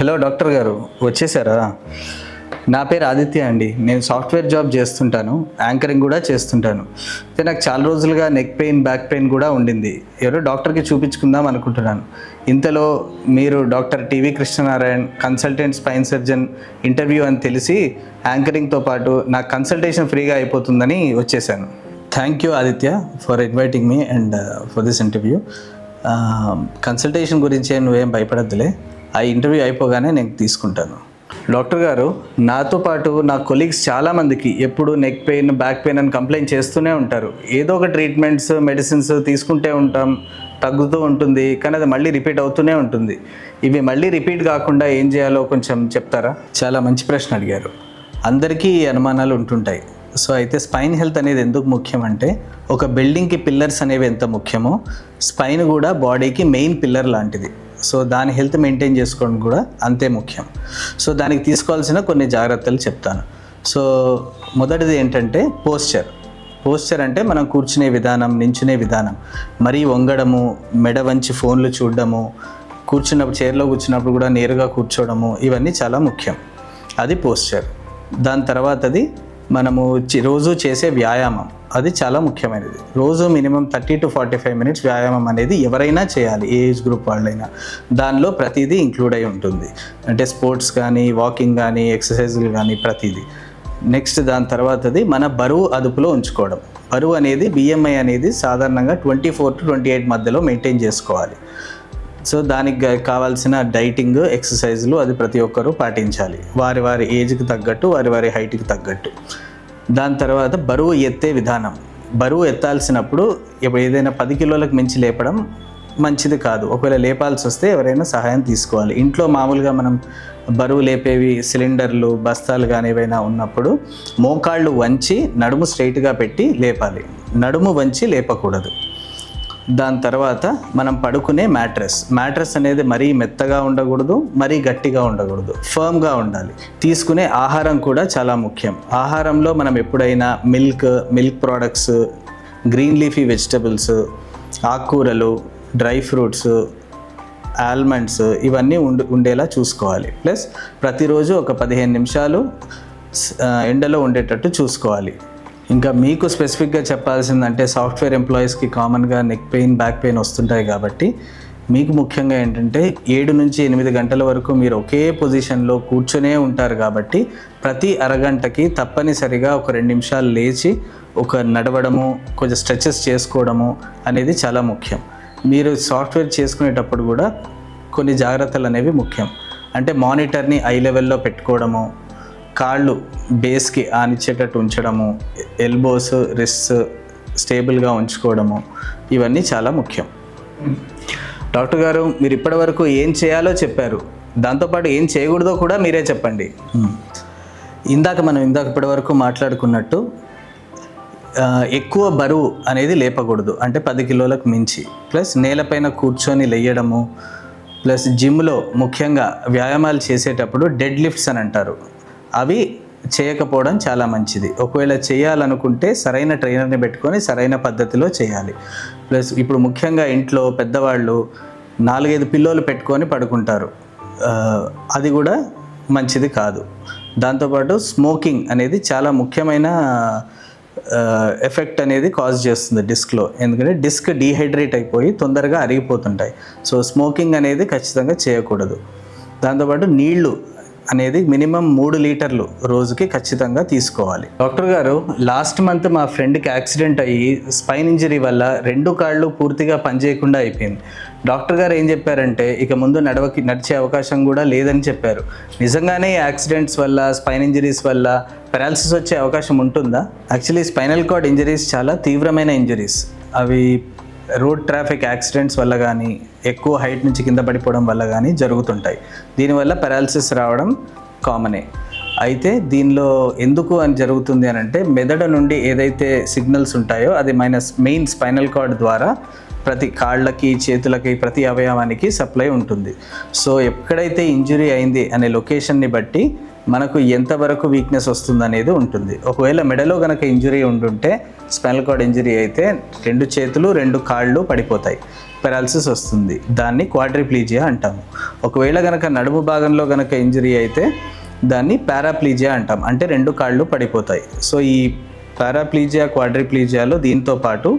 Hello doctor గారు వచ్చేసారా? నా పేరు ఆదిత్య అండి. నేను సాఫ్ట్వేర్ జాబ్ చేస్తుంటాను. యాంకరింగ్ కూడా చేస్తుంటాను. అయితే నాకు చాలా రోజులుగా నెక్ పెయిన్ బ్యాక్ పెయిన్ కూడా ఉండింది. ఎవరో డాక్టర్కి చూపించుకుందాం అనుకుంటున్నాను. ఇంతలో మీరు doctor T V Krishnanarayan consultant spine surgeon interview అని తెలిసి యాంకరింగ్తో పాటు నాకు కన్సల్టేషన్ ఫ్రీగా అయిపోతుందని వచ్చేసాను. Thank you Aditya for inviting me and for this interview. Consultation గురించి నువ్వేం భయపడద్దులే. ఆ ఇంటర్వ్యూ అయిపోగానే నేను తీసుకుంటాను. డాక్టర్ గారు నాతో పాటు నా కొలీగ్స్ చాలామందికి ఎప్పుడు నెక్ పెయిన్ బ్యాక్ పెయిన్ అని కంప్లైంట్ చేస్తూనే ఉంటారు. ఏదో ఒక ట్రీట్మెంట్స్ మెడిసిన్స్ తీసుకుంటే ఉంటాం తగ్గుతూ ఉంటుంది కానీ అది మళ్ళీ రిపీట్ అవుతూనే ఉంటుంది. ఇవి మళ్ళీ రిపీట్ కాకుండా ఏం చేయాలో కొంచెం చెప్తారా? చాలా మంచి ప్రశ్న అడిగారు. అందరికీ ఈ అనుమానాలు ఉంటుంటాయి. సో అయితే స్పైన్ హెల్త్ అనేది ఎందుకు ముఖ్యం అంటే ఒక బిల్డింగ్కి పిల్లర్స్ అనేవి ఎంత ముఖ్యమో స్పైన్ కూడా బాడీకి మెయిన్ పిల్లర్ లాంటిది. సో దాని హెల్త్ మెయింటైన్ చేసుకోవడం కూడా అంతే ముఖ్యం. సో దానికి తీసుకోవాల్సిన కొన్ని జాగ్రత్తలు చెప్తాను. సో మొదటిది ఏంటంటే పోస్చర్. పోస్చర్ అంటే మనం కూర్చునే విధానం నించునే విధానం. మరీ వంగడము మెడ వంచి ఫోన్లు చూడడము కూర్చున్నప్పుడు చైర్లో కూర్చున్నప్పుడు కూడా నేరుగా కూర్చోవడము ఇవన్నీ చాలా ముఖ్యం. అది పోస్చర్. దాని తర్వాతది మనము చి- రోజు చేసే వ్యాయామం. అది చాలా ముఖ్యమైనది. రోజు minimum thirty to forty five minutes వ్యాయామం అనేది ఎవరైనా చేయాలి ఏ ఏజ్ గ్రూప్ వాళ్ళైనా. దానిలో ప్రతిదీ ఇంక్లూడ్ అయి ఉంటుంది. అంటే స్పోర్ట్స్ కానీ వాకింగ్ కానీ ఎక్సర్సైజులు కానీ ప్రతిదీ. నెక్స్ట్ దాని తర్వాతది మన బరువు అదుపులో ఉంచుకోవడం. బరువు అనేది బిఎంఐ అనేది సాధారణంగా twenty four to twenty eight మధ్యలో మెయింటైన్ చేసుకోవాలి. సో దానికి కావాల్సిన డైటింగ్ ఎక్సర్సైజులు అది ప్రతి ఒక్కరూ పాటించాలి. వారి వారి ఏజ్కి తగ్గట్టు వారి వారి హైట్కి తగ్గట్టు. దాని తర్వాత బరువు ఎత్తే విధానం. బరువు ఎత్తాల్సినప్పుడు ఇప్పుడు ఏదైనా పది కిలోలకు మించి లేపడం మంచిది కాదు. ఒకవేళ లేపాల్సి వస్తే ఎవరైనా సహాయం తీసుకోవాలి. ఇంట్లో మామూలుగా మనం బరువు లేపేవి సిలిండర్లు బస్తాలు కానీ ఏవైనా ఉన్నప్పుడు మోకాళ్ళు వంచి నడుము స్ట్రైట్గా పెట్టి లేపాలి. నడుము వంచి లేపకూడదు. దాని తర్వాత మనం పడుకునే మ్యాట్రెస్. మ్యాట్రెస్ అనేది మరీ మెత్తగా ఉండకూడదు మరీ గట్టిగా ఉండకూడదు. ఫర్మ్గా ఉండాలి. తీసుకునే ఆహారం కూడా చాలా ముఖ్యం. ఆహారంలో మనం ఎప్పుడైనా milk milk products green leafy vegetables ఆకుకూరలు డ్రై ఫ్రూట్స్ ఆల్మండ్స్ ఇవన్నీ ఉండు ఉండేలా చూసుకోవాలి. ప్లస్ ప్రతిరోజు ఒక పదిహేను నిమిషాలు ఎండలో ఉండేటట్టు చూసుకోవాలి. ఇంకా మీకు స్పెసిఫిక్గా చెప్పాల్సిందంటే సాఫ్ట్వేర్ ఎంప్లాయీస్కి కామన్గా నెక్ పెయిన్ బ్యాక్ పెయిన్ వస్తుంటాయి కాబట్టి మీకు ముఖ్యంగా ఏంటంటే ఏడు నుంచి ఎనిమిది గంటల వరకు మీరు ఒకే పొజిషన్లో కూర్చొనే ఉంటారు కాబట్టి ప్రతి అరగంటకి తప్పనిసరిగా ఒక రెండు నిమిషాలు లేచి ఒక నడవడము కొంచెం స్ట్రెచెస్ చేసుకోవడము అనేది చాలా ముఖ్యం. మీరు సాఫ్ట్వేర్ చేసుకునేటప్పుడు కూడా కొన్ని జాగ్రత్తలు అనేవి ముఖ్యం. అంటే మానిటర్ని ఐ లెవెల్లో పెట్టుకోవడము కాళ్ళు బేస్కి ఆనిచ్చేటట్టు ఉంచడము ఎల్బోస్ రిస్ట్ స్టేబుల్గా ఉంచుకోవడము ఇవన్నీ చాలా ముఖ్యం. డాక్టర్ గారు మీరు ఇప్పటివరకు ఏం చేయాలో చెప్పారు. దాంతోపాటు ఏం చేయకూడదో కూడా మీరే చెప్పండి. ఇందాక మనం ఇందాక ఇప్పటివరకు మాట్లాడుకున్నట్టు ఎక్కువ బరువు అనేది లేపకూడదు. అంటే పది కిలోలకు మించి. ప్లస్ నేలపైన కూర్చొని లేయడము ప్లస్ జిమ్లో ముఖ్యంగా వ్యాయామాలు చేసేటప్పుడు డెడ్ లిఫ్ట్స్ అని అంటారు. అవి చేయకపోవడం చాలా మంచిది. ఒకవేళ చేయాలనుకుంటే సరైన ట్రైనర్ని పెట్టుకొని సరైన పద్ధతిలో చేయాలి. ప్లస్ ఇప్పుడు ముఖ్యంగా ఇంట్లో పెద్దవాళ్ళు నాలుగైదు పిల్లోలు పెట్టుకొని పడుకుంటారు. అది కూడా మంచిది కాదు. దాంతోపాటు స్మోకింగ్ అనేది చాలా ముఖ్యమైన ఎఫెక్ట్ అనేది కాజ్ చేస్తుంది డిస్క్లో. ఎందుకంటే డిస్క్ డీహైడ్రేట్ అయిపోయి తొందరగా అరిగిపోతుంటాయి. సో స్మోకింగ్ అనేది ఖచ్చితంగా చేయకూడదు. దాంతోపాటు నీళ్ళు అనేది మినిమం మూడు లీటర్లు రోజుకి ఖచ్చితంగా తీసుకోవాలి. డాక్టర్ గారు లాస్ట్ మంత్ మా ఫ్రెండ్కి యాక్సిడెంట్ అయ్యి స్పైన్ ఇంజరీ వల్ల రెండు కాళ్ళు పూర్తిగా పనిచేయకుండా అయిపోయింది. డాక్టర్ గారు ఏం చెప్పారంటే ఇక ముందు నడవకి నడిచే అవకాశం కూడా లేదని చెప్పారు. నిజంగానే యాక్సిడెంట్స్ వల్ల స్పైన్ ఇంజరీస్ వల్ల పెరాలసిస్ వచ్చే అవకాశం ఉంటుందా? యాక్చువల్లీ స్పైనల్ కార్డ్ ఇంజరీస్ చాలా తీవ్రమైన ఇంజరీస్. అవి రోడ్ ట్రాఫిక్ యాక్సిడెంట్స్ వల్ల కానీ ఎక్కువ హైట్ నుంచి కింద పడిపోవడం వల్ల కానీ జరుగుతుంటాయి. దీనివల్ల పెరాలసిస్ రావడం కామనే అయితే దీనిలో ఎందుకు అని జరుగుతుంది అని అంటే మెదడు నుండి ఏదైతే సిగ్నల్స్ ఉంటాయో అది మైనస్ మెయిన్ స్పైనల్ కార్డ్ ద్వారా ప్రతి కాళ్ళకి చేతులకి ప్రతి అవయవానికి సప్లై ఉంటుంది. సో ఎక్కడైతే ఇంజురీ అయింది అనే లొకేషన్ని బట్టి మనకు ఎంతవరకు వీక్నెస్ వస్తుంది అనేది ఉంటుంది. ఒకవేళ మెడలో కనుక ఇంజురీ ఉండుంటే స్పైనల్ కార్డ్ ఇంజరీ అయితే రెండు చేతులు రెండు కాళ్ళు పడిపోతాయి. పెరాలసిస్ వస్తుంది. దాన్ని క్వాడ్రిప్లీజియా అంటాము. ఒకవేళ కనుక నడుము భాగంలో కనుక ఇంజరీ అయితే దాన్ని పారాప్లీజియా అంటాం. అంటే రెండు కాళ్ళు పడిపోతాయి. సో ఈ పారాప్లీజియా క్వాడ్రిప్లీజియాలో దీంతో పాటు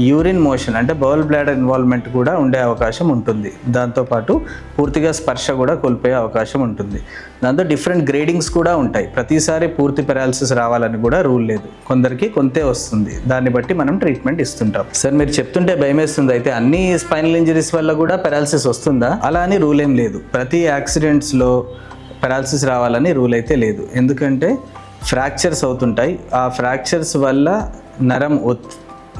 యూరిన్ మోషన్ అంటే బౌల్ బ్లాడర్ ఇన్వాల్వ్మెంట్ కూడా ఉండే అవకాశం ఉంటుంది. దాంతోపాటు పూర్తిగా స్పర్శ కూడా కోల్పోయే అవకాశం ఉంటుంది. దాంతో డిఫరెంట్ గ్రేడింగ్స్ కూడా ఉంటాయి. ప్రతిసారి పూర్తి పెరాలసిస్ రావాలని కూడా రూల్ లేదు. కొందరికి కొంతే వస్తుంది. దాన్ని బట్టి మనం ట్రీట్మెంట్ ఇస్తుంటాం. సార్ మీరు చెప్తుంటే భయమేస్తుంది. అయితే అన్ని స్పైనల్ ఇంజరీస్ వల్ల కూడా పెరాలసిస్ వస్తుందా? అలా అని రూల్ ఏం లేదు. ప్రతి యాక్సిడెంట్స్లో పెరాలసిస్ రావాలని రూల్ అయితే లేదు. ఎందుకంటే ఫ్రాక్చర్స్ అవుతుంటాయి. ఆ ఫ్రాక్చర్స్ వల్ల నరం ఒత్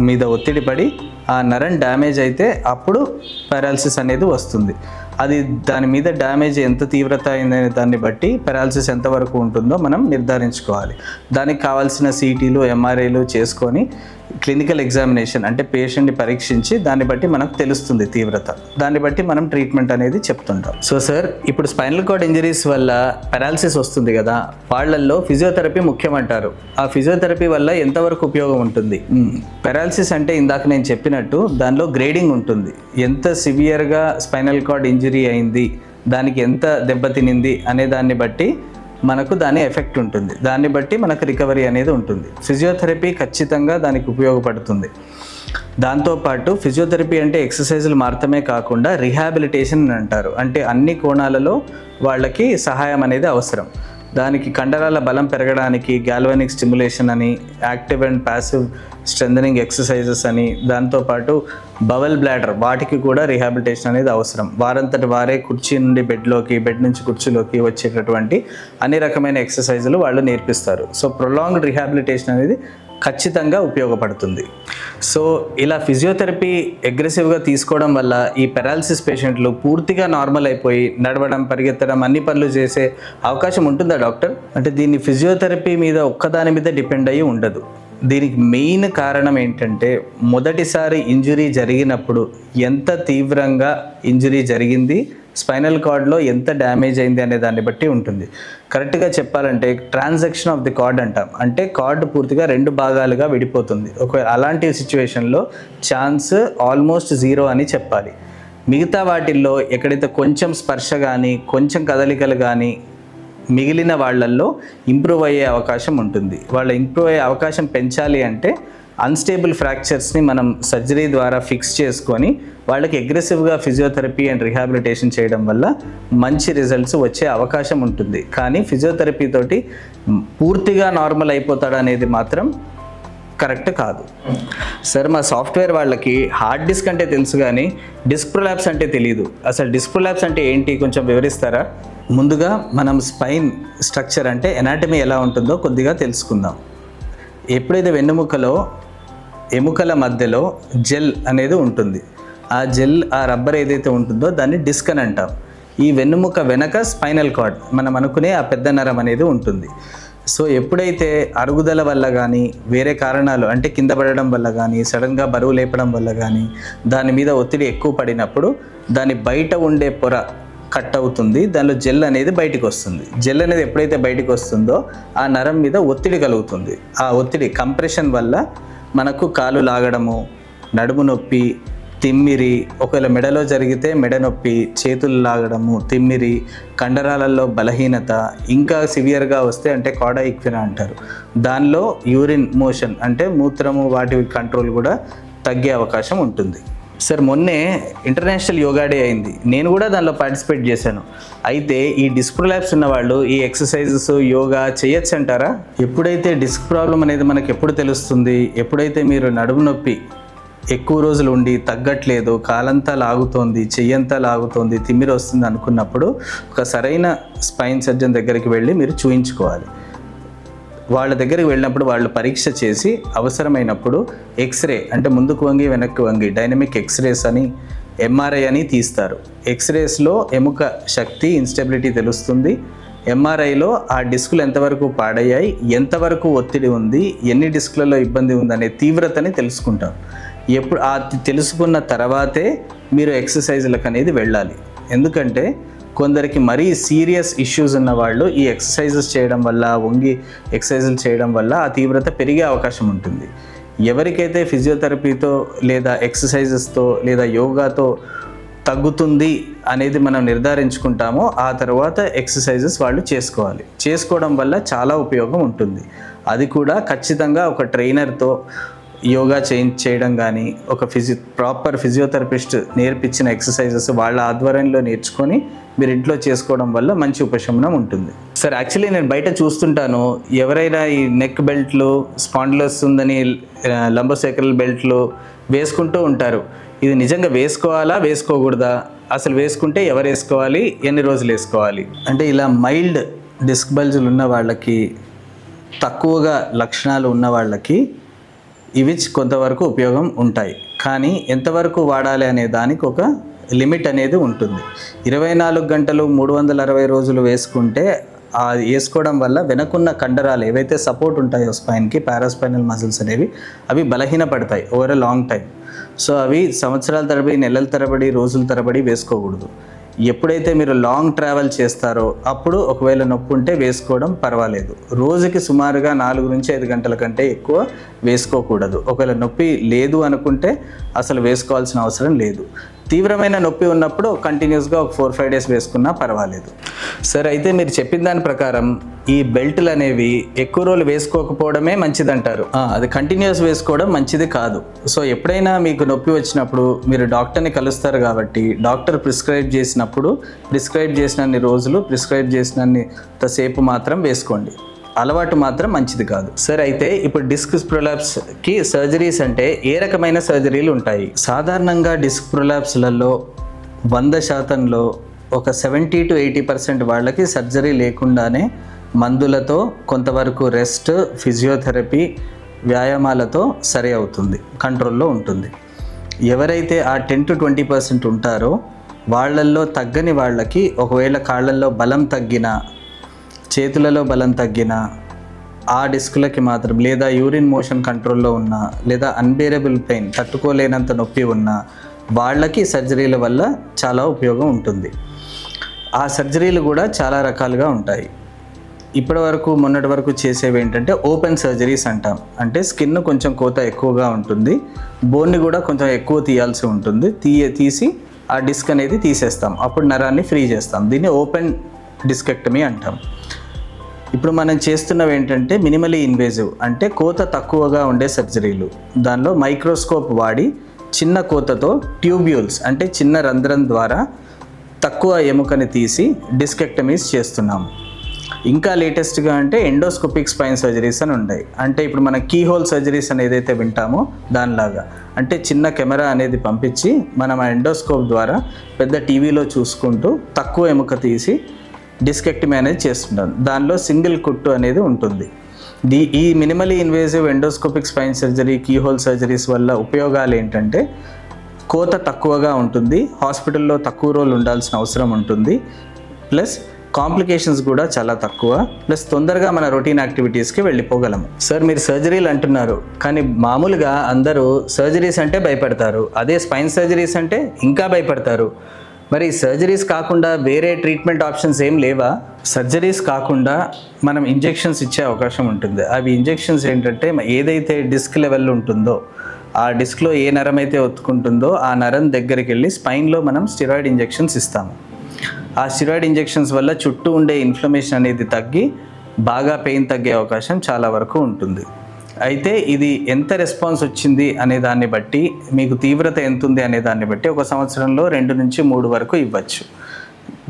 మీద ఒత్తిడి పడి ఆ నరం డ్యామేజ్ అయితే అప్పుడు పారాలసిస్ అనేది వస్తుంది. అది దాని మీద డ్యామేజ్ ఎంత తీవ్రత అయిందనే దాన్ని బట్టి పెరాలసిస్ ఎంతవరకు ఉంటుందో మనం నిర్ధారించుకోవాలి. దానికి కావాల్సిన సీటీలు ఎంఆర్ఐలు చేసుకొని క్లినికల్ ఎగ్జామినేషన్ అంటే పేషెంట్ని పరీక్షించి దాన్ని బట్టి మనకు తెలుస్తుంది తీవ్రత. దాన్ని బట్టి మనం ట్రీట్మెంట్ అనేది చెప్తుంటాం. సో సార్ ఇప్పుడు స్పైనల్ కార్డ్ ఇంజరీస్ వల్ల పెరాలసిస్ వస్తుంది కదా వాళ్ళల్లో ఫిజియోథెరపీ ముఖ్యమంటారు. ఆ ఫిజియోథెరపీ వల్ల ఎంతవరకు ఉపయోగం ఉంటుంది? పెరాలసిస్ అంటే ఇందాక నేను చెప్పినట్టు దానిలో గ్రేడింగ్ ఉంటుంది. ఎంత సివియర్గా స్పైనల్ కార్డ్ ఇంజరీ అయింది దానికి ఎంత దెబ్బతినింది అనే దాన్ని బట్టి మనకు దాని ఎఫెక్ట్ ఉంటుంది. దాన్ని బట్టి మనకు రికవరీ అనేది ఉంటుంది. ఫిజియోథెరపీ ఖచ్చితంగా దానికి ఉపయోగపడుతుంది. దాంతోపాటు ఫిజియోథెరపీ అంటే ఎక్సర్సైజులు మాత్రమే కాకుండా రిహాబిలిటేషన్ అని అంటారు. అంటే అన్ని కోణాలలో వాళ్ళకి సహాయం అనేది అవసరం. దానికి కండరాల బలం పెరగడానికి గాల్వానిక్ స్టిమ్యులేషన్ అని active and passive strengthening exercises అని దాంతోపాటు బవల్ బ్లాడర్ వాటికి కూడా రిహాబిలిటేషన్ అనేది అవసరం. వారంతటి వారే కుర్చీ నుండి బెడ్లోకి బెడ్ నుంచి కుర్చీలోకి వచ్చేటటువంటి అన్ని రకమైన ఎక్సర్సైజులు వాళ్ళు నేర్పిస్తారు. సో ప్రొలాంగ్డ్ రిహాబిలిటేషన్ అనేది ఖచ్చితంగా ఉపయోగపడుతుంది. సో ఇలా ఫిజియోథెరపీ అగ్రెసివ్గా తీసుకోవడం వల్ల ఈ పెరాలసిస్ పేషెంట్లు పూర్తిగా నార్మల్ అయిపోయి నడవడం పరిగెత్తడం అన్ని పనులు చేసే అవకాశం ఉంటుందా డాక్టర్? అంటే దీన్ని ఫిజియోథెరపీ మీద ఒక్కదాని మీద డిపెండ్ అయ్యి ఉండదు. దీనికి మెయిన్ కారణం ఏంటంటే మొదటిసారి ఇంజురీ జరిగినప్పుడు ఎంత తీవ్రంగా ఇంజురీ జరిగింది స్పైనల్ కార్డ్లో ఎంత డ్యామేజ్ అయింది అనే దాన్ని బట్టి ఉంటుంది. కరెక్ట్గా చెప్పాలంటే ట్రాన్సాక్షన్ ఆఫ్ ది కార్డ్ అంటాం. అంటే కార్డు పూర్తిగా రెండు భాగాలుగా విడిపోతుంది. ఒకవేళ అలాంటి సిచ్యువేషన్లో ఛాన్స్ ఆల్మోస్ట్ జీరో అని చెప్పాలి. మిగతా వాటిల్లో ఎక్కడైతే కొంచెం స్పర్శ కానీ కొంచెం కదలికలు కానీ మిగిలిన వాళ్ళల్లో ఇంప్రూవ్ అయ్యే అవకాశం ఉంటుంది. వాళ్ళ ఇంప్రూవ్ అయ్యే అవకాశం పెంచాలి అంటే అన్స్టేబుల్ ఫ్రాక్చర్స్ని మనం సర్జరీ ద్వారా ఫిక్స్ చేసుకొని వాళ్ళకి అగ్రెసివ్గా ఫిజియోథెరపీ అండ్ రిహాబిలిటేషన్ చేయడం వల్ల మంచి రిజల్ట్స్ వచ్చే అవకాశం ఉంటుంది. కానీ ఫిజియోథెరపీ తోటి పూర్తిగా నార్మల్ అయిపోతాడు అనేది మాత్రం కరెక్ట్ కాదు. సార్ మా సాఫ్ట్వేర్ వాళ్ళకి హార్డ్ డిస్క్ అంటే తెలుసు కానీ డిస్క్ ప్రొలాప్స్ అంటే తెలియదు అసలు డిస్క్ ప్రొలాప్స్ అంటే ఏంటి? కొంచెం వివరిస్తారా? ముందుగా మనం స్పైన్ స్ట్రక్చర్ అంటే ఎనాటమీ ఎలా ఉంటుందో కొద్దిగా తెలుసుకుందాం. ఎప్పుడైతే వెన్నుముకలో ఎముకల మధ్యలో జెల్ అనేది ఉంటుంది. ఆ జెల్ ఆ రబ్బర్ ఏదైతే ఉంటుందో దాన్ని డిస్క్ అని అంటాం. ఈ వెన్నుముక వెనక స్పైనల్ కార్డ్ మనం అనుకునే ఆ పెద్ద నరం అనేది ఉంటుంది. సో ఎప్పుడైతే అరుగుదల వల్ల కానీ వేరే కారణాలు అంటే కింద పడడం వల్ల కానీ సడన్గా బరువు లేపడం వల్ల కానీ దాని మీద ఒత్తిడి ఎక్కువ పడినప్పుడు దాని బయట ఉండే పొర కట్ అవుతుంది. దానిలో జెల్ అనేది బయటకు వస్తుంది. జెల్ అనేది ఎప్పుడైతే బయటకు వస్తుందో ఆ నరం మీద ఒత్తిడి కలుగుతుంది. ఆ ఒత్తిడి కంప్రెషన్ వల్ల మనకు కాలు లాగడము నడుము నొప్పి తిమ్మిరి ఒకవేళ మెడలో జరిగితే మెడ నొప్పి చేతులు లాగడము తిమ్మిరి కండరాలలో బలహీనత ఇంకా సివియర్గా వస్తే అంటే కాడా ఈక్వినా అంటారు. దానిలో యూరిన్ మోషన్ అంటే మూత్రము వాటి కంట్రోల్ కూడా తగ్గే అవకాశం ఉంటుంది. సార్ మొన్నే ఇంటర్నేషనల్ యోగా డే అయింది. నేను కూడా దానిలో పార్టిసిపేట్ చేశాను. అయితే ఈ డిస్క్ ప్రొలాప్స్ ఉన్న వాళ్ళు ఈ ఎక్సర్సైజెస్ యోగా చేయొచ్చు అంటారా? ఎప్పుడైతే డిస్క్ ప్రాబ్లం అనేది మనకు ఎప్పుడు తెలుస్తుంది? ఎప్పుడైతే మీరు నడుము నొప్పి ఎక్కువ రోజులు ఉండి తగ్గట్లేదు కాలంతా లాగుతోంది చెయ్యంతా లాగుతోంది తిమ్మిరి వస్తుంది అనుకున్నప్పుడు ఒక సరైన స్పైన్ సర్జన్ దగ్గరికి వెళ్ళి మీరు చూయించుకోవాలి. వాళ్ళ దగ్గరికి వెళ్ళినప్పుడు వాళ్ళు పరీక్ష చేసి అవసరమైనప్పుడు ఎక్స్రే అంటే ముందుకు వంగి వెనక్కి వంగి డైనమిక్ ఎక్స్రేస్ అని ఎంఆర్ఐ అని తీస్తారు. ఎక్స్రేస్లో ఎముక శక్తి ఇన్స్టెబిలిటీ తెలుస్తుంది. ఎంఆర్ఐలో ఆ డిస్కులు ఎంతవరకు పాడయ్యాయి ఎంతవరకు ఒత్తిడి ఉంది ఎన్ని డిస్కులలో ఇబ్బంది ఉందనే తీవ్రతని తెలుసుకుంటాం ఎప్పుడు ఆ తెలుసుకున్న తర్వాతే మీరు ఎక్సర్సైజ్లకు అనేది వెళ్ళాలి. ఎందుకంటే కొందరికి మరీ సీరియస్ ఇష్యూస్ ఉన్న వాళ్ళు ఈ ఎక్సర్సైజెస్ చేయడం వల్ల వంగి ఎక్సర్సైజులు చేయడం వల్ల ఆ తీవ్రత పెరిగే అవకాశం ఉంటుంది. ఎవరికైతే ఫిజియోథెరపీతో లేదా ఎక్సర్సైజెస్తో లేదా యోగాతో తగ్గుతుంది అనేది మనం నిర్ధారించుకుంటామో ఆ తర్వాత ఎక్సర్సైజెస్ వాళ్ళు చేసుకోవాలి. చేసుకోవడం వల్ల చాలా ఉపయోగం ఉంటుంది. అది కూడా ఖచ్చితంగా ఒక ట్రైనర్తో యోగా చేంజ్ చేయడం కానీ ఒక ఫిజి ప్రాపర్ ఫిజియోథెరపిస్ట్ నేర్పించిన ఎక్సర్సైజెస్ వాళ్ళ ఆధ్వర్యంలో నేర్చుకొని మీరు ఇంట్లో చేసుకోవడం వల్ల మంచి ఉపశమనం ఉంటుంది. సార్ యాక్చువల్లీ నేను బయట చూస్తుంటాను. ఎవరైనా ఈ నెక్ బెల్ట్లు స్పాండ్లస్ ఉందని లంబోసేకరల్ బెల్ట్లు వేసుకుంటూ ఉంటారు. ఇది నిజంగా వేసుకోవాలా వేసుకోకూడదా? అసలు వేసుకుంటే ఎవరు వేసుకోవాలి ఎన్ని రోజులు వేసుకోవాలి? అంటే ఇలా మైల్డ్ డిస్క్ బల్జులు ఉన్న వాళ్ళకి తక్కువగా లక్షణాలు ఉన్న వాళ్ళకి ఇవి కొంతవరకు ఉపయోగం ఉంటాయి. కానీ ఎంతవరకు వాడాలి అనే దానికి ఒక లిమిట్ అనేది ఉంటుంది. ఇరవై నాలుగు గంటలు మూడు వందల అరవై రోజులు వేసుకుంటే ఆ వేసుకోవడం వల్ల వెనకున్న కండరాలు ఏవైతే సపోర్ట్ ఉంటాయో స్పైన్కి పారాస్పైనల్ మజిల్స్ అనేవి అవి బలహీనపడతాయి over a long time so అవి సంవత్సరాల తరబడి నెలల తరబడి రోజుల తరబడి వేసుకోకూడదు. ఎప్పుడైతే మీరు లాంగ్ ట్రావెల్ చేస్తారో అప్పుడు ఒకవేళ నొప్పి ఉంటే వేసుకోవడం పర్వాలేదు. రోజుకి సుమారుగా నాలుగు నుంచి ఐదు గంటల కంటే ఎక్కువ వేసుకోకూడదు. ఒకవేళ నొప్పి లేదు అనుకుంటే అసలు వేసుకోవాల్సిన అవసరం లేదు. తీవ్రమైన నొప్పి ఉన్నప్పుడు కంటిన్యూస్గా ఒక ఫోర్ ఫైవ్ డేస్ వేసుకున్నా పర్వాలేదు. సరే అయితే మీరు చెప్పిన దాని ప్రకారం ఈ బెల్ట్లు అనేవి ఎక్కువ రోజులు వేసుకోకపోవడమే మంచిదంటారు. అది కంటిన్యూస్ వేసుకోవడం మంచిది కాదు. సో ఎప్పుడైనా మీకు నొప్పి వచ్చినప్పుడు మీరు డాక్టర్ని కలుస్తారు కాబట్టి డాక్టర్ ప్రిస్క్రైబ్ చేసినప్పుడు ప్రిస్క్రైబ్ చేసినన్ని రోజులు ప్రిస్క్రైబ్ చేసినంతసేపు మాత్రం వేసుకోండి. అలవాటు మాత్రం మంచిది కాదు. సరే అయితే ఇప్పుడు డిస్క్ ప్రొలాప్స్కి సర్జరీస్ అంటే ఏ రకమైన సర్జరీలు ఉంటాయి? సాధారణంగా డిస్క్ ప్రొలాప్స్లలో వంద శాతంలో ఒక సెవెంటీ టు ఎయిటీ పర్సెంట్ వాళ్ళకి సర్జరీ లేకుండానే మందులతో కొంతవరకు రెస్ట్ ఫిజియోథెరపీ వ్యాయామాలతో సరి అవుతుంది కంట్రోల్లో ఉంటుంది. ఎవరైతే ఆ టెన్ టు ట్వంటీ పర్సెంట్ ఉంటారో వాళ్ళల్లో తగ్గని వాళ్ళకి ఒకవేళ కాళ్ళల్లో బలం తగ్గినా చేతులలో బలం తగ్గిన ఆ డిస్కులకి మాత్రం లేదా యూరిన్ మోషన్ కంట్రోల్లో ఉన్న లేదా అన్బేరబుల్ పెయిన్ తట్టుకోలేనంత నొప్పి ఉన్న వాళ్ళకి సర్జరీల వల్ల చాలా ఉపయోగం ఉంటుంది. ఆ సర్జరీలు కూడా చాలా రకాలుగా ఉంటాయి. ఇప్పటి వరకు మొన్నటి వరకు చేసేవి ఏంటంటే ఓపెన్ సర్జరీస్ అంటాం. అంటే స్కిన్ కొంచెం కోత ఎక్కువగా ఉంటుంది. బోన్ని కూడా కొంచెం ఎక్కువ తీయాల్సి ఉంటుంది. తీయ తీసి ఆ డిస్క్ అనేది తీసేస్తాం. అప్పుడు నరాన్ని ఫ్రీ చేస్తాం. దీన్ని ఓపెన్ డిస్కెక్టమీ అంటాం. ఇప్పుడు మనం చేస్తున్నవి ఏంటంటే మినిమలీ ఇన్వేజివ్ అంటే కోత తక్కువగా ఉండే సర్జరీలు. దానిలో మైక్రోస్కోప్ వాడి చిన్న కోతతో ట్యూబ్యూల్స్ అంటే చిన్న రంధ్రం ద్వారా తక్కువ ఎముకని తీసి డిస్కెక్టమీస్ చేస్తున్నాము ఇంకా లేటెస్ట్గా అంటే ఎండోస్కోపిక్ స్పైన్ సర్జరీస్ అని ఉన్నాయి. అంటే ఇప్పుడు మన కీ హోల్ సర్జరీస్ అని ఏదైతే వింటామో దానిలాగా. అంటే చిన్న కెమెరా అనేది పంపించి మనం ఆ ఎండోస్కోప్ ద్వారా పెద్ద టీవీలో చూసుకుంటూ తక్కువ ఎముక తీసి డిస్కెక్ట్ అనేది చేస్తుంటాం దానిలో సింగిల్ కుట్టు అనేది ఉంటుంది. ది ఈ minimally invasive endoscopic spine surgery keyhole surgeries వల్ల ఉపయోగాలు ఏంటంటే కోత తక్కువగా ఉంటుంది. హాస్పిటల్లో తక్కువ రోజులు ఉండాల్సిన అవసరం ఉంటుంది. ప్లస్ కాంప్లికేషన్స్ కూడా చాలా తక్కువ. ప్లస్ తొందరగా మన రొటీన్ యాక్టివిటీస్కి వెళ్ళిపోగలము. సార్ మీరు సర్జరీలు అంటున్నారు. కానీ మామూలుగా అందరూ సర్జరీస్ అంటే భయపడతారు. అదే స్పైన్ సర్జరీస్ అంటే ఇంకా భయపడతారు. మరి సర్జరీస్ కాకుండా వేరే ట్రీట్మెంట్ ఆప్షన్స్ ఏం లేవా? సర్జరీస్ కాకుండా మనం ఇంజెక్షన్స్ ఇచ్చే అవకాశం ఉంటుంది. అవి ఇంజెక్షన్స్ ఏంటంటే ఏదైతే డిస్క్ లెవెల్ ఉంటుందో ఆ డిస్క్లో ఏ నరం అయితే ఒత్తుకుంటుందో ఆ నరం దగ్గరికి వెళ్ళి స్పైన్లో మనం స్టిరాయిడ్ ఇంజెక్షన్స్ ఇస్తాము. ఆ స్టిరాయిడ్ ఇంజెక్షన్స్ వల్ల చుట్టూ ఉండే ఇన్ఫ్లమేషన్ అనేది తగ్గి బాగా పెయిన్ తగ్గే అవకాశం చాలా వరకు ఉంటుంది. అయితే ఇది ఎంత రెస్పాన్స్ వచ్చింది అనే దాన్ని బట్టి మీకు తీవ్రత ఎంత ఉంది అనే దాన్ని బట్టి ఒక సంవత్సరంలో రెండు నుంచి మూడు వరకు ఇవ్వచ్చు.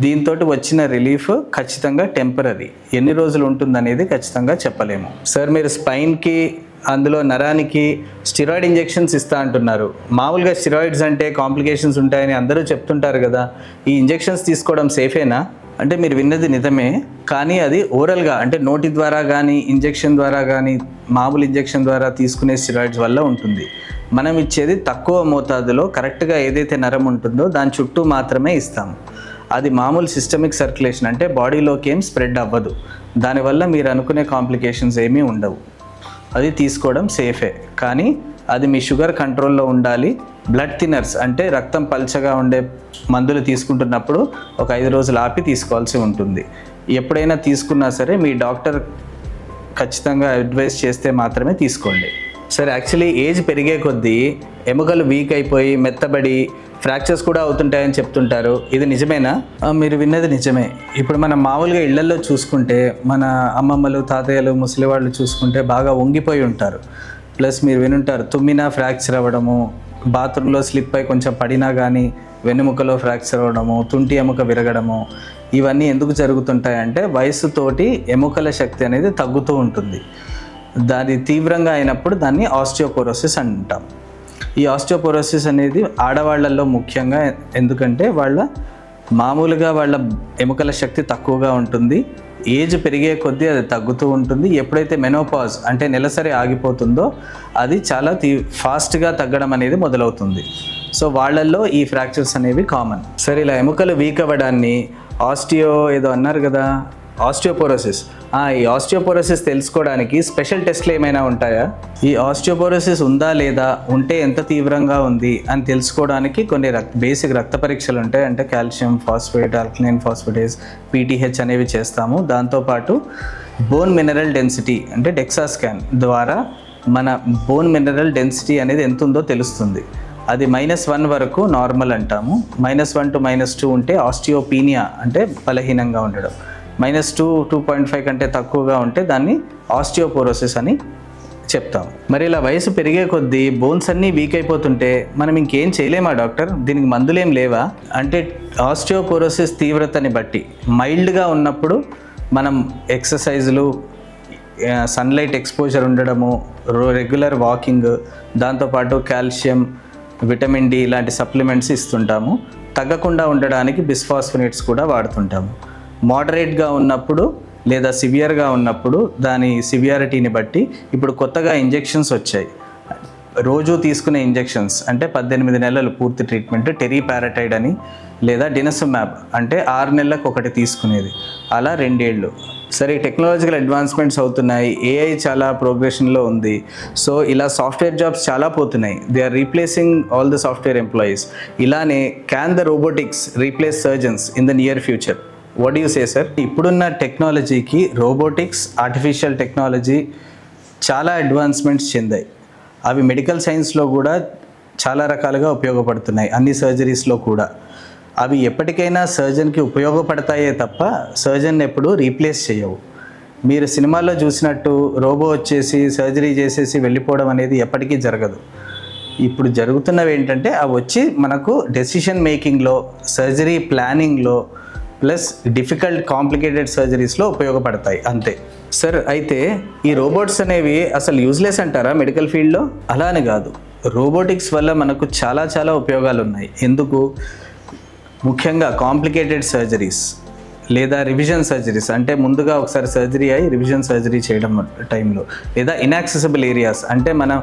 దీంతో వచ్చిన రిలీఫ్ ఖచ్చితంగా టెంపరీ ఎన్ని రోజులు ఉంటుందనేది ఖచ్చితంగా చెప్పలేము. సార్ మీరు స్పైన్కి అందులో నరానికి స్టిరాయిడ్ ఇంజెక్షన్స్ ఇస్తా అంటున్నారు. మామూలుగా స్టిరాయిడ్స్ అంటే కాంప్లికేషన్స్ ఉంటాయని అందరూ చెప్తుంటారు కదా. ఈ ఇంజెక్షన్స్ తీసుకోవడం సేఫేనా? అంటే మీరు విన్నది నిజమే కానీ అది ఓరల్గా అంటే నోటి ద్వారా కానీ ఇంజెక్షన్ ద్వారా కానీ మామూలు ఇంజెక్షన్ ద్వారా తీసుకునే స్టిరాయిడ్స్ వల్ల ఉంటుంది. మనం ఇచ్చేది తక్కువ మోతాదులో కరెక్ట్గా ఏదైతే నరం ఉంటుందో దాని చుట్టూ మాత్రమే ఇస్తాము. అది మామూలు సిస్టమిక్ సర్క్యులేషన్ అంటే బాడీలోకి ఏం స్ప్రెడ్ అవ్వదు. దానివల్ల మీరు అనుకునే కాంప్లికేషన్స్ ఏమీ ఉండవు. అది తీసుకోవడం సేఫే కానీ అది మీ షుగర్ కంట్రోల్లో ఉండాలి బ్లడ్ థిన్నర్స్ అంటే రక్తం పల్చగా ఉండే మందులు తీసుకుంటున్నప్పుడు ఒక ఐదు రోజులు ఆపి తీసుకోవాల్సి ఉంటుంది. ఎప్పుడైనా తీసుకున్నా సరే మీ డాక్టర్ ఖచ్చితంగా అడ్వైస్ చేస్తే మాత్రమే తీసుకోండి. సరే యాక్చువల్లీ ఏజ్ పెరిగే కొద్దీ ఎముకలు వీక్ అయిపోయి మెత్తబడి ఫ్రాక్చర్స్ కూడా అవుతుంటాయని చెప్తుంటారు. ఇది నిజమేనా? మీరు విన్నది నిజమే. ఇప్పుడు మనం మామూలుగా ఇళ్ళలో చూసుకుంటే మన అమ్మమ్మలు తాతయ్యలు ముసలి వాళ్ళు చూసుకుంటే బాగా వంగిపోయి ఉంటారు. ప్లస్ మీరు వినుంటారు తుమ్మినా ఫ్రాక్చర్ అవ్వడము బాత్రూంలో స్లిప్ అయి కొంచెం పడినా కానీ వెన్నుముకలో ఫ్రాక్చర్ అవ్వడము తుంటి ఎముక విరగడము ఇవన్నీ ఎందుకు జరుగుతుంటాయంటే వయసుతోటి ఎముకల శక్తి అనేది తగ్గుతూ ఉంటుంది. దాని తీవ్రంగా అయినప్పుడు దాన్ని ఆస్టియోపోరోసిస్ అంటాం. ఈ ఆస్టియోపోరోసిస్ అనేది ఆడవాళ్ళల్లో ముఖ్యంగా ఎందుకంటే వాళ్ళ మామూలుగా వాళ్ళ ఎముకల శక్తి తక్కువగా ఉంటుంది. ఏజ్ పెరిగే కొద్దీ అది తగ్గుతూ ఉంటుంది. ఎప్పుడైతే మెనోపాజ్ అంటే నెలసరి ఆగిపోతుందో అది చాలా తీ ఫాస్ట్గా తగ్గడం అనేది మొదలవుతుంది. సో వాళ్ళల్లో ఈ ఫ్రాక్చర్స్ అనేవి కామన్ సరే ఇలా ఎముకలు వీక్ అవ్వడాన్ని ఆస్టియో ఏదో అన్నారు కదా ఆస్టియోపోరోసిస్ ఈ ఆస్టియోపోరోసిస్ తెలుసుకోవడానికి స్పెషల్ టెస్ట్లు ఏమైనా ఉంటాయా? ఈ ఆస్టియోపోరోసిస్ ఉందా లేదా? ఉంటే ఎంత తీవ్రంగా ఉంది అని తెలుసుకోవడానికి కొన్ని రక్ బేసిక్ రక్త పరీక్షలు ఉంటాయి. అంటే calcium phosphate alkaline phosphatase PTH అనేవి చేస్తాము. దాంతోపాటు బోన్ మినరల్ డెన్సిటీ అంటే డెక్సా స్కాన్ ద్వారా మన బోన్ మినరల్ డెన్సిటీ అనేది ఎంత ఉందో తెలుస్తుంది. అది మైనస్ వన్ వరకు నార్మల్ అంటాము. Minus one to minus two ఉంటే ఆస్టియోపీనియా అంటే బలహీనంగా ఉండడం. Minus two two point five కంటే తక్కువగా ఉంటే దాన్ని ఆస్టియోపోరోసిస్ అని చెప్తాం. మరి ఇలా వయసు పెరిగే కొద్దీ బోన్స్ అన్నీ వీక్ అయిపోతుంటే మనం ఇంకేం చేయలేమా డాక్టర్? దీనికి మందులేం లేవా? అంటే ఆస్టియోపోరోసిస్ తీవ్రతని బట్టి మైల్డ్గా ఉన్నప్పుడు మనం ఎక్సర్సైజులు సన్లైట్ ఎక్స్పోజర్ ఉండడము రెగ్యులర్ వాకింగ్ దాంతోపాటు కాల్షియం విటమిన్ డి ఇలాంటి సప్లిమెంట్స్ ఇస్తుంటాము. తగ్గకుండా ఉండడానికి బిస్ఫాస్ఫినేట్స్ కూడా వాడుతుంటాము. మోడరేట్గా ఉన్నప్పుడు లేదా సివియర్గా ఉన్నప్పుడు దాని సివియారిటీని బట్టి ఇప్పుడు కొత్తగా ఇంజెక్షన్స్ వచ్చాయి. రోజు తీసుకునే ఇంజెక్షన్స్ అంటే పద్దెనిమిది నెలలు పూర్తి ట్రీట్మెంట్ టెరీపారటైడ్ అని లేదా డినసమ్యాబ్ అంటే ఆరు నెలలకు ఒకటి తీసుకునేది. అలా రెండేళ్ళు. సరే టెక్నాలజికల్ అడ్వాన్స్మెంట్స్ అవుతున్నాయి. ఏఐ చాలా ప్రోగ్రెషన్లో ఉంది. సో ఇలా సాఫ్ట్వేర్ జాబ్స్ చాలా పోతున్నాయి. They are replacing all the software employees ఇలానే can the robotics replace surgeons in the near future what you say sir ఇప్పుడున్న టెక్నాలజీకి రోబోటిక్స్ ఆర్టిఫిషియల్ టెక్నాలజీ చాలా అడ్వాన్స్మెంట్స్ చెందాయి. అవి మెడికల్ సైన్స్లో కూడా చాలా రకాలుగా ఉపయోగపడుతున్నాయి. అన్ని సర్జరీస్లో కూడా. అవి ఎప్పటికైనా సర్జన్కి ఉపయోగపడతాయే తప్ప సర్జన్ ఎప్పుడూ రీప్లేస్ చేయవు. మీరు సినిమాల్లో చూసినట్టు రోబో వచ్చేసి సర్జరీ చేసేసి వెళ్ళిపోవడం అనేది ఎప్పటికీ జరగదు. ఇప్పుడు జరుగుతున్నవి ఏంటంటే అవి వచ్చి మనకు డెసిషన్ మేకింగ్లో సర్జరీ ప్లానింగ్లో ప్లస్ డిఫికల్ట్ కాంప్లికేటెడ్ సర్జరీస్లో ఉపయోగపడతాయి. అంతే. సార్ అయితే ఈ రోబోట్స్ అనేవి అసలు యూజ్లెస్ అంటారా మెడికల్ ఫీల్డ్లో? అలా అని కాదు. రోబోటిక్స్ వల్ల మనకు చాలా చాలా ఉపయోగాలు ఉన్నాయి ఎందుకు? ముఖ్యంగా కాంప్లికేటెడ్ సర్జరీస్ లేదా రివిజన్ సర్జరీస్. అంటే ముందుగా ఒకసారి సర్జరీ అయి రివిజన్ సర్జరీ చేయడం టైంలో. లేదా ఇన్యాక్సెసిబుల్ ఏరియాస్. అంటే మనం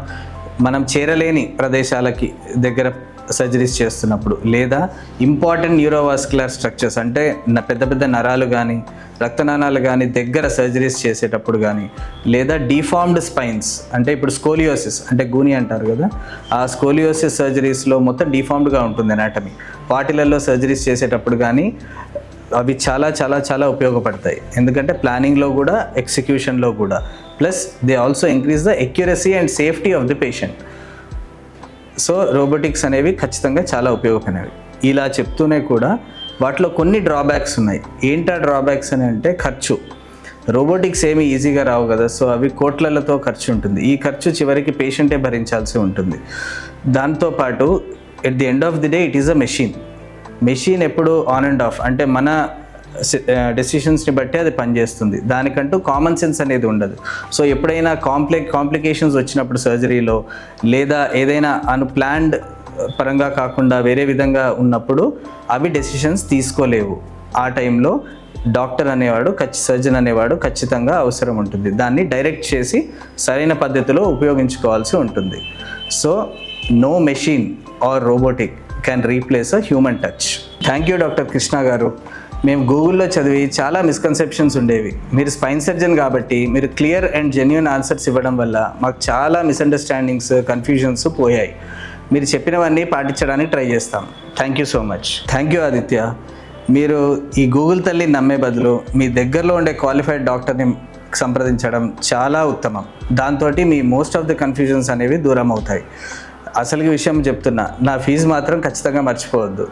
మనం చేరలేని ప్రదేశాలకి దగ్గర సర్జరీస్ చేస్తున్నప్పుడు లేదా ఇంపార్టెంట్ న్యూరోవాస్కులర్ స్ట్రక్చర్స్ అంటే పెద్ద పెద్ద నరాలు కానీ రక్తనాళాలు కానీ దగ్గర సర్జరీస్ చేసేటప్పుడు కానీ లేదా డిఫార్మ్డ్ స్పైన్స్ అంటే ఇప్పుడు స్కోలియోసిస్ అంటే గూని అంటారు కదా ఆ స్కోలియోసిస్ సర్జరీస్లో మొత్తం డిఫార్మ్డ్గా ఉంటుంది అనాటమీ వాటిలలో సర్జరీస్ చేసేటప్పుడు కానీ అవి చాలా చాలా చాలా ఉపయోగపడతాయి. ఎందుకంటే ప్లానింగ్లో కూడా ఎగ్జిక్యూషన్లో కూడా. Plus they also increase the accuracy and safety of the patient so robotics అనేవి ఖచ్చితంగా చాలా ఉపయోగపడినవి. ఇలా చెప్తూనే కూడా వాటిలో కొన్ని డ్రాబ్యాక్స్ ఉన్నాయి. ఏంటా డ్రాబ్యాక్స్ అని అంటే ఖర్చు. రోబోటిక్స్ ఏమి ఈజీగా రావు కదా సో అవి కోట్లలతో ఖర్చు ఉంటుంది. ఈ ఖర్చు చివరికి పేషెంటే భరించాల్సి ఉంటుంది. దాంతోపాటు at the end of the day it is a machine machine ఎప్పుడు ఆన్ అండ్ ఆఫ్ అంటే మన డెసిషన్స్ని బట్టి అది పనిచేస్తుంది. దానికంటూ కామన్ సెన్స్ అనేది ఉండదు. సో ఎప్పుడైనా కాంప్లెక్ కాంప్లికేషన్స్ వచ్చినప్పుడు సర్జరీలో లేదా ఏదైనా అన్ప్లాన్డ్ పరంగా కాకుండా వేరే విధంగా ఉన్నప్పుడు అవి డెసిషన్స్ తీసుకోలేవు. ఆ టైంలో డాక్టర్ అనేవాడు ఖచ్చి సర్జన్ అనేవాడు ఖచ్చితంగా అవసరం ఉంటుంది. దాన్ని డైరెక్ట్ చేసి సరైన పద్ధతిలో ఉపయోగించుకోవాల్సి ఉంటుంది. So no machine or robotic can replace a human touch thank you doctor Krishna garu. మేము గూగుల్లో చదివి చాలా మిస్కన్సెప్షన్స్ ఉండేవి. మీరు స్పైన్ సర్జన్ కాబట్టి మీరు క్లియర్ అండ్ జెన్యున్ ఆన్సర్స్ ఇవ్వడం వల్ల మాకు చాలా మిస్అండర్స్టాండింగ్స్ కన్ఫ్యూజన్స్ పోయాయి. మీరు చెప్పినవన్నీ పాటించడానికి ట్రై చేస్తాం. Thank you so much thank you Aditya మీరు ఈ గూగుల్ తల్లి నమ్మే బదులు మీ దగ్గరలో ఉండే క్వాలిఫైడ్ డాక్టర్ని సంప్రదించడం చాలా ఉత్తమం. దాంతో మీ మోస్ట్ ఆఫ్ ది కన్ఫ్యూజన్స్ అనేవి దూరం అవుతాయి. అసలు విషయం చెప్తున్నా నా ఫీజు మాత్రం ఖచ్చితంగా మర్చిపోవద్దు.